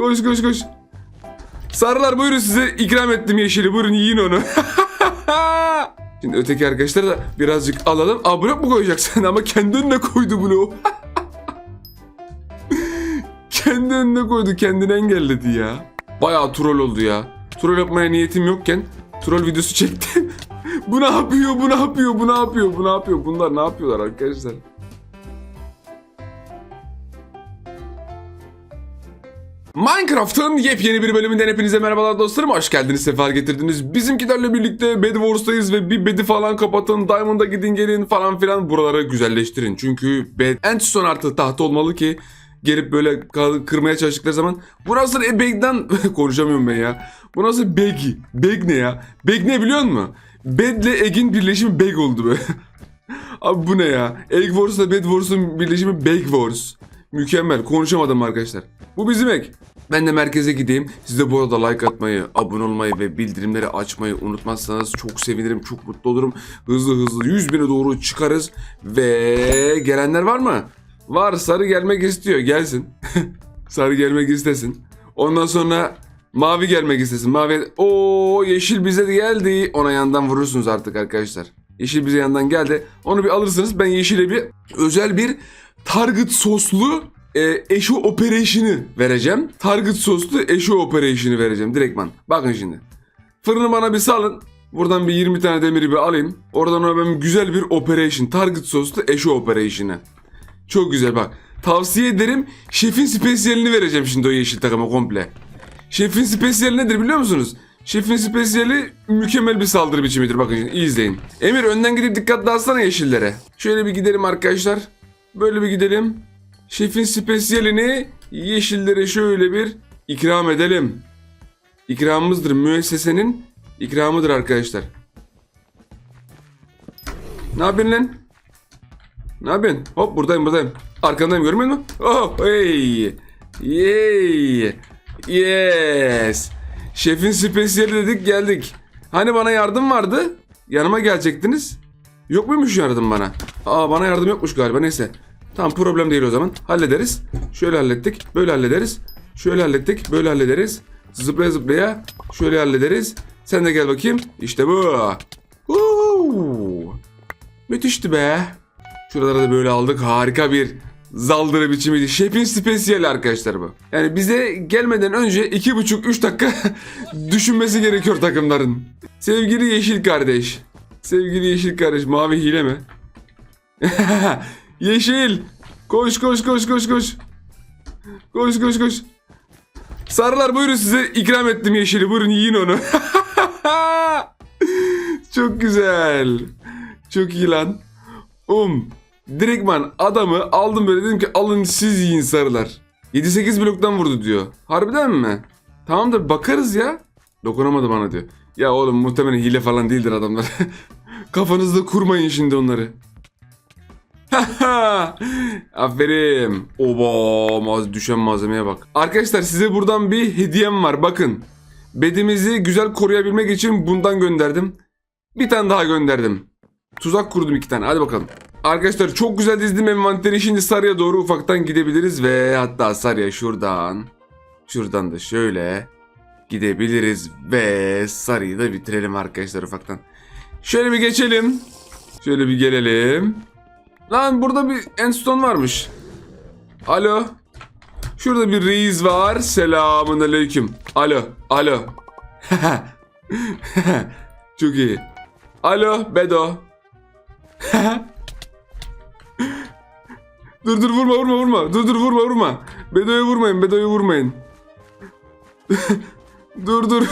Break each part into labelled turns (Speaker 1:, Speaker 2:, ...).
Speaker 1: Koş koş koş. Sarılar buyurun size ikram ettim yeşili. Buyurun yiyin onu. Şimdi öteki arkadaşlar da birazcık alalım. Aa mu koyacaksın? Ama kendi önüne koydu bloğu. kendi önüne koydu. Kendini engelledi ya. Bayağı troll oldu ya. Troll yapmaya niyetim yokken troll videosu çektim. bu ne yapıyor? Bu ne yapıyor? Bu ne yapıyor? Bu ne yapıyor? Bunlar ne yapıyorlar arkadaşlar? Minecraft'ın yepyeni bir bölümünden hepinize merhabalar dostlarım. Hoş geldiniz, sefer getirdiniz. Bizimkilerle birlikte Bed Wars'tayız ve bir bed'i falan kapatın, Diamond'a gidin gelin falan filan buraları güzelleştirin. Çünkü bed en son artı taht olmalı ki gelip böyle kırmaya çalıştıkları zaman bu nasıl e, bag'den konuşamıyorum ben ya. Bu nasıl begi? Beg ne ya? Beg ne biliyor musun? Bed'le Egg'in birleşimi beg oldu böyle. Abi bu ne ya? Egg Wars'la Bed Wars'un birleşimi Beg Wars. Mükemmel. Konuşamadım arkadaşlar. Bu bizim ek. Ben de merkeze gideyim. Siz de bu arada like atmayı, abone olmayı ve bildirimleri açmayı unutmazsanız çok sevinirim, çok mutlu olurum. Hızlı hızlı 100 bine doğru çıkarız. Ve gelenler var mı? Var. Sarı gelmek istiyor. Gelsin. Sarı gelmek istesin. Ondan sonra mavi gelmek istesin. Mavi... o yeşil bize de geldi. Ona yandan vurursunuz artık arkadaşlar. Yeşil bize yandan geldi. Onu bir alırsınız. Ben yeşile bir özel bir target soslu e, Eşo Operation'ı vereceğim. Target soslu Eşo Operation'ı vereceğim direktman. Bakın şimdi. Fırını bana bir salın. Buradan bir 20 tane demiri bir alayım. Oradan ona ben güzel bir operation. Target soslu Eşo Operation'ı. Çok güzel bak. Tavsiye ederim. Şefin spesiyalini vereceğim şimdi o yeşil takıma komple. Şefin spesiyali nedir biliyor musunuz? Şefin spesiyali mükemmel bir saldırı biçimidir. Bakın şimdi izleyin. Emir önden gidip dikkat dağıtsana yeşillere. Şöyle bir gidelim arkadaşlar. Böyle bir gidelim. Şefin spesiyalini yeşillere şöyle bir ikram edelim. İkramımızdır müessesenin ikramıdır arkadaşlar. Ne yapıyorsun lan? Ne yapıyorsun? Hop buradayım buradayım. Arkandayım görmüyor musun? Oh hey. Yay. Yes. Şefin spesiyali dedik geldik. Hani bana yardım vardı? Yanıma gelecektiniz. Yok muymuş yardım bana? Aa bana yardım yokmuş galiba neyse. Tamam problem değil o zaman. Hallederiz. Şöyle hallettik. Böyle hallederiz. Şöyle hallettik. Böyle hallederiz. Zıplaya zıplaya. Şöyle hallederiz. Sen de gel bakayım. İşte bu. Huu. Müthişti be. Şuraları da böyle aldık. Harika bir zaldırı biçimiydi. Şefin spesiyeli arkadaşlar bu. Yani bize gelmeden önce 2,5-3 dakika düşünmesi gerekiyor takımların. Sevgili yeşil kardeş. Sevgili yeşil kardeş. Mavi hile mi? yeşil. Koş koş koş koş koş. Koş koş koş. Sarılar buyurun size ikram ettim yeşili. Buyurun yiyin onu. Çok güzel. Çok iyi lan. Um. Direktman adamı aldım böyle dedim ki alın siz yiyin sarılar. 7-8 bloktan vurdu diyor. Harbiden mi? Tamamdır bakarız ya. Dokunamadı bana diyor. Ya oğlum muhtemelen hile falan değildir adamlar. Kafanızda kurmayın şimdi onları. Aferin. Oba düşen malzemeye bak. Arkadaşlar size buradan bir hediyem var bakın. Bedimizi güzel koruyabilmek için bundan gönderdim. Bir tane daha gönderdim. Tuzak kurdum iki tane. Hadi bakalım. Arkadaşlar çok güzel dizdim envanteri. Şimdi sarıya doğru ufaktan gidebiliriz ve hatta sarıya şuradan şuradan da şöyle gidebiliriz ve sarıyı da bitirelim arkadaşlar ufaktan. Şöyle bir geçelim. Şöyle bir gelelim. Lan burada bir enstone varmış. Alo. Şurada bir reis var. Selamun aleyküm. Alo. Alo. Çok iyi. Alo Bedo. dur dur vurma vurma vurma. Dur dur vurma vurma. Bedo'yu vurmayın. Bedo'yu vurmayın. dur dur.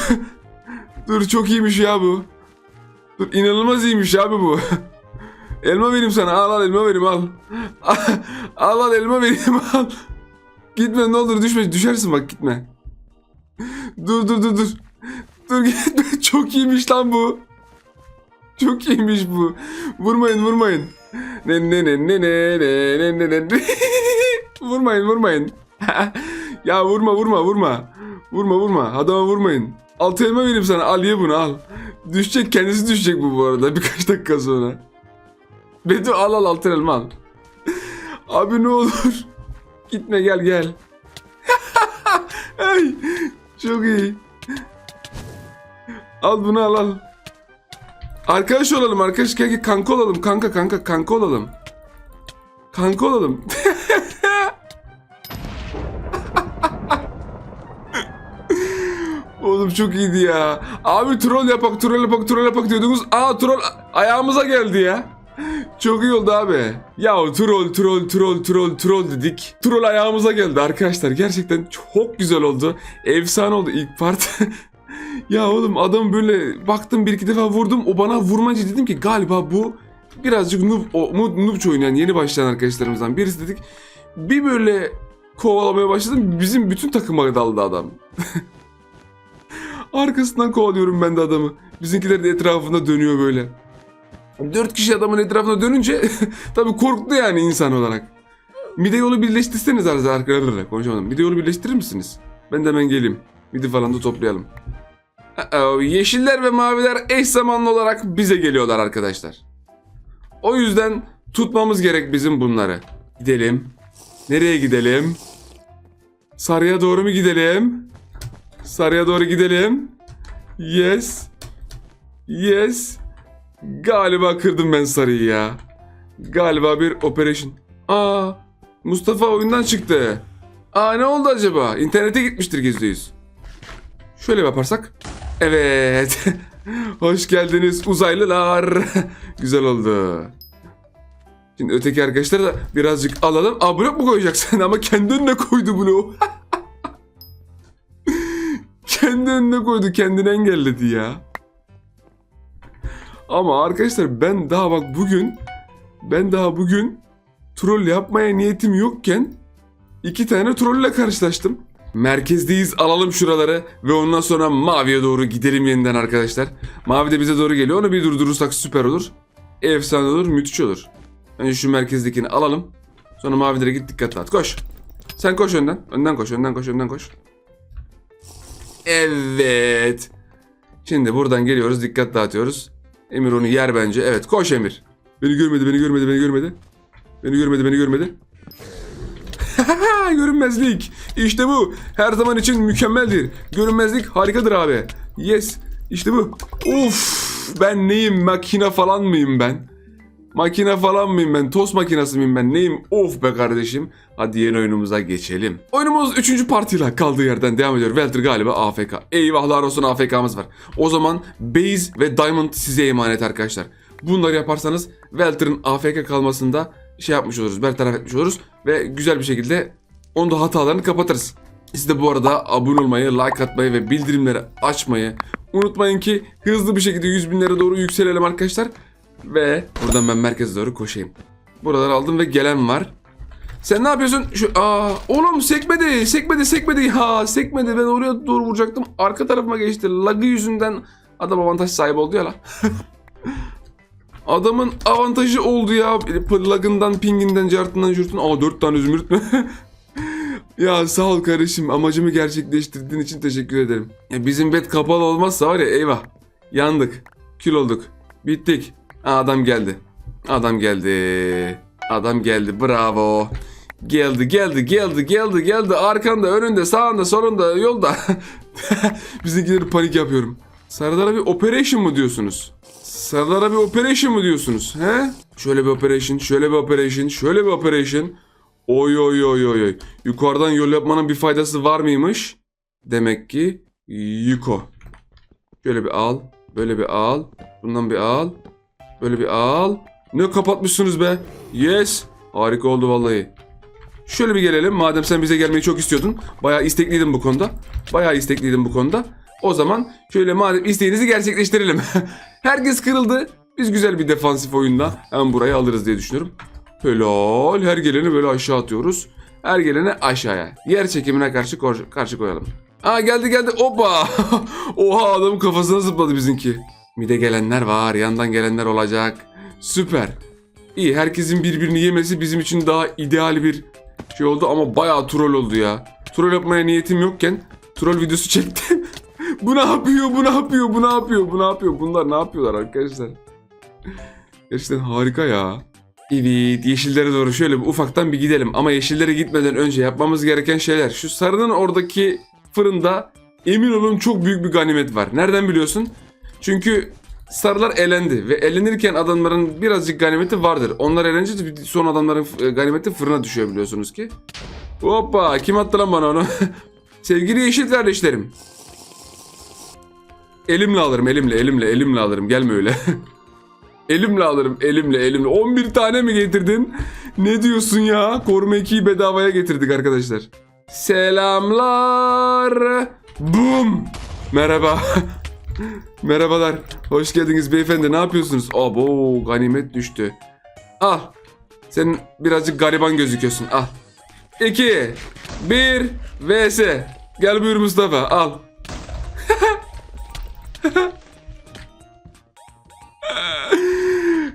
Speaker 1: dur çok iyiymiş ya bu. Dur inanılmaz iyiymiş abi bu. Elma vereyim sana. Al al elma vereyim al. al al elma vereyim al. Gitme ne olur düşme. Düşersin bak gitme. dur dur dur dur. Dur gitme. Çok iyiymiş lan bu. Çok iyiymiş bu. Vurmayın vurmayın. Ne ne ne ne ne ne ne ne ne. vurmayın vurmayın. ya vurma vurma vurma. Vurma vurma. Adama vurmayın. Altı elma vereyim sana. Al ye bunu al. Düşecek kendisi düşecek bu bu arada birkaç dakika sonra. Bedu al al altı elma al. Abi ne olur. Gitme gel gel. Ay. Çok iyi. Al bunu al al. Arkadaş olalım arkadaş gel kanka olalım kanka kanka kanka olalım. Kanka olalım. Oğlum çok iyiydi ya. Abi troll yapak troll yapak troll yapak diyordunuz. Aa troll ayağımıza geldi ya. Çok iyi oldu abi. Ya troll troll troll troll troll dedik. Troll ayağımıza geldi arkadaşlar. Gerçekten çok güzel oldu. Efsane oldu ilk part. ya oğlum adam böyle baktım bir iki defa vurdum. O bana vurmayınca dedim ki galiba bu birazcık noob, o, noob- oynayan yeni başlayan arkadaşlarımızdan birisi dedik. Bir böyle kovalamaya başladım. Bizim bütün takıma daldı adam. Arkasından kovalıyorum ben de adamı. Bizimkiler de etrafında dönüyor böyle. Dört kişi adamın etrafına dönünce tabii korktu yani insan olarak. Mide yolu birleştirseniz arkadaşlar. Konuşamadım. Mide yolu birleştirir misiniz? Ben de hemen geleyim. Midi falan da toplayalım. Yeşiller ve maviler eş zamanlı olarak bize geliyorlar arkadaşlar. O yüzden tutmamız gerek bizim bunları. Gidelim. Nereye gidelim? Sarıya doğru mu gidelim? Sarıya doğru gidelim. Yes. Yes. Galiba kırdım ben sarıyı ya. Galiba bir operation. Aa, Mustafa oyundan çıktı. Aa ne oldu acaba? İnternete gitmiştir gizli yüz. Şöyle yaparsak. Evet. Hoş geldiniz uzaylılar. Güzel oldu. Şimdi öteki arkadaşları da birazcık alalım. Aa blok mu koyacaksın? Ama kendi önüne koydu bloğu. kendi önüne koydu. Kendini engelledi ya. Ama arkadaşlar ben daha bak bugün ben daha bugün troll yapmaya niyetim yokken iki tane trolle karşılaştım. Merkezdeyiz alalım şuraları ve ondan sonra maviye doğru gidelim yeniden arkadaşlar. Mavi de bize doğru geliyor onu bir durdurursak süper olur. Efsane olur müthiş olur. Önce şu merkezdekini alalım. Sonra mavilere git dikkatli at koş. Sen koş önden. Önden koş önden koş önden koş. Evet. Şimdi buradan geliyoruz dikkat dağıtıyoruz. Emir onu yer bence. Evet koş Emir. Beni görmedi beni görmedi beni görmedi. Beni görmedi beni görmedi. Görünmezlik. İşte bu. Her zaman için mükemmeldir. Görünmezlik harikadır abi. Yes. İşte bu. Uf. Ben neyim? Makine falan mıyım ben? Makine falan mıyım ben? Tost makinesi miyim ben? Neyim? Of be kardeşim. Hadi yeni oyunumuza geçelim. Oyunumuz 3. partiyle kaldığı yerden devam ediyor. Welter galiba AFK. Eyvahlar olsun AFK'mız var. O zaman Base ve Diamond size emanet arkadaşlar. Bunları yaparsanız Welter'ın AFK kalmasında şey yapmış oluruz. Bertaraf etmiş oluruz. Ve güzel bir şekilde onun da hatalarını kapatırız. Siz de bu arada abone olmayı, like atmayı ve bildirimleri açmayı unutmayın ki hızlı bir şekilde 100 binlere doğru yükselelim arkadaşlar. Ve buradan ben merkeze doğru koşayım. Buraları aldım ve gelen var. Sen ne yapıyorsun? Şu aa oğlum sekmedi, sekmedi, sekmedi ya, sekmedi. Ben oraya doğru vuracaktım. Arka tarafıma geçti. Lagı yüzünden adam avantaj sahibi oldu ya la. Adamın avantajı oldu ya. Lagından, pinginden, cartından, jurtun. Aa dört tane zümrüt mü? ya sağ ol kardeşim. Amacımı gerçekleştirdiğin için teşekkür ederim. Ya bizim bet kapalı olmazsa var ya eyvah. Yandık. Kül olduk. Bittik. Adam geldi. Adam geldi. Adam geldi. Bravo. Geldi, geldi, geldi, geldi, geldi. Arkanda, önünde, sağında, solunda, yolda. Bizimkileri panik yapıyorum. Sarılara bir operation mı diyorsunuz? Sarılara bir operation mı diyorsunuz? He? Şöyle bir operation, şöyle bir operation, şöyle bir operation. Oy oy oy oy oy. Yukarıdan yol yapmanın bir faydası var mıymış? Demek ki Yuko. Şöyle bir al, böyle bir al, bundan bir al, böyle bir al. Ne kapatmışsınız be? Yes. Harika oldu vallahi. Şöyle bir gelelim. Madem sen bize gelmeyi çok istiyordun. Bayağı istekliydin bu konuda. Bayağı istekliydin bu konuda. O zaman şöyle madem isteğinizi gerçekleştirelim. Herkes kırıldı. Biz güzel bir defansif oyunda hemen burayı alırız diye düşünüyorum. Helal. Her geleni böyle aşağı atıyoruz. Her geleni aşağıya. Yer çekimine karşı karşı koyalım. Aa geldi geldi. Hoppa. Oha adamın kafasına zıpladı bizimki. Mide gelenler var. Yandan gelenler olacak. Süper. İyi herkesin birbirini yemesi bizim için daha ideal bir şey oldu ama bayağı troll oldu ya. Troll yapmaya niyetim yokken troll videosu çektim. bu ne yapıyor, bu ne yapıyor, bu ne yapıyor, bu ne yapıyor? Bunlar ne yapıyorlar arkadaşlar? Gerçekten harika ya. Evet yeşillere doğru şöyle bir ufaktan bir gidelim. Ama yeşillere gitmeden önce yapmamız gereken şeyler. Şu sarının oradaki fırında emin olun çok büyük bir ganimet var. Nereden biliyorsun? Çünkü sarılar elendi ve elenirken adamların birazcık ganimeti vardır. Onlar elenince son adamların e, ganimeti fırına düşüyor biliyorsunuz ki. Hoppa kim attı lan bana onu? Sevgili yeşil kardeşlerim. Elimle alırım elimle elimle elimle alırım gelme öyle. elimle alırım elimle elimle. 11 tane mi getirdin? Ne diyorsun ya? Koruma 2'yi bedavaya getirdik arkadaşlar. Selamlar. Boom. Merhaba. Merhabalar. Hoş geldiniz beyefendi. Ne yapıyorsunuz? Abo ganimet düştü. Al. Sen birazcık gariban gözüküyorsun. Al. 2 1 vs. Gel buyur Mustafa. Al.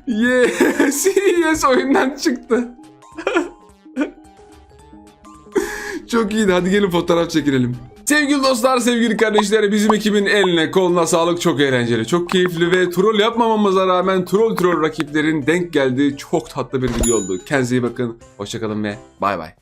Speaker 1: yes. Yes oyundan çıktı. Çok iyiydi. Hadi gelin fotoğraf çekinelim. Sevgili dostlar, sevgili kardeşler, bizim ekibin eline koluna sağlık. Çok eğlenceli, çok keyifli ve troll yapmamamıza rağmen troll troll rakiplerin denk geldiği çok tatlı bir video oldu. Kendinize iyi bakın. Hoşçakalın ve bay bay.